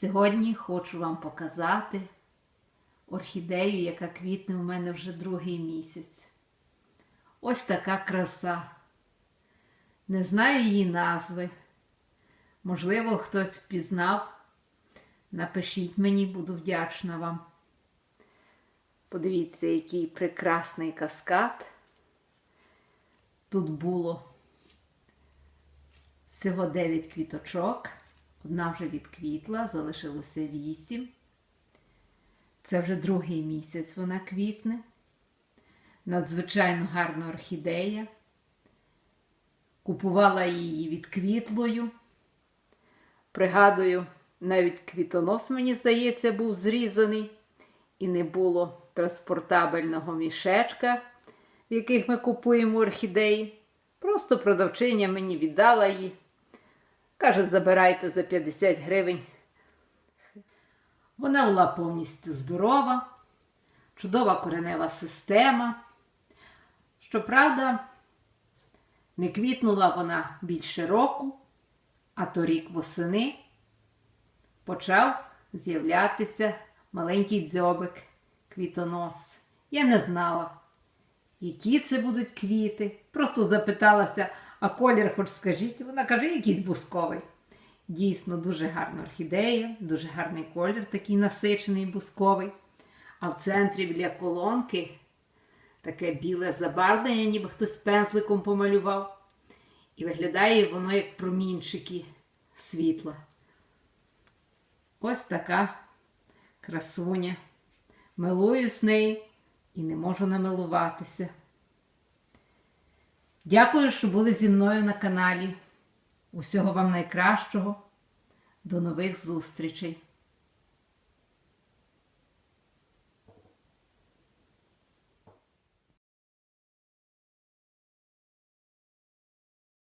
Сьогодні хочу вам показати орхідею, яка квітне у мене вже другий місяць. Ось така краса. Не знаю її назви. Можливо, хтось впізнав. Напишіть мені, буду вдячна вам. Подивіться, який прекрасний каскад. Тут було всього 9 квіточок. Одна вже відквітла, залишилося 8. Це вже другий місяць вона квітне. Надзвичайно гарна орхідея. Купувала її відквітлою. Пригадую, навіть квітонос, мені здається, був зрізаний, і не було транспортабельного мішечка, в яких ми купуємо орхідеї. Просто продавчиня мені віддала її. Каже, забирайте за 50 гривень. Вона була повністю здорова, чудова коренева система. Щоправда, не квітнула вона більше року, а торік восени почав з'являтися маленький дзьобик квітонос. Я не знала, які це будуть квіти. Просто запиталася, а колір, хоч скажіть, вона каже, якийсь бусковий. Дійсно, дуже гарна орхідея, дуже гарний колір, такий насичений бусковий. А в центрі біля колонки таке біле забарвлення, ніби хтось пензликом помалював. І виглядає воно як промінчики світла. Ось така красуня. Милуюсь нею і не можу намилуватися. Дякую, що були зі мною на каналі. Усього вам найкращого. До нових зустрічей!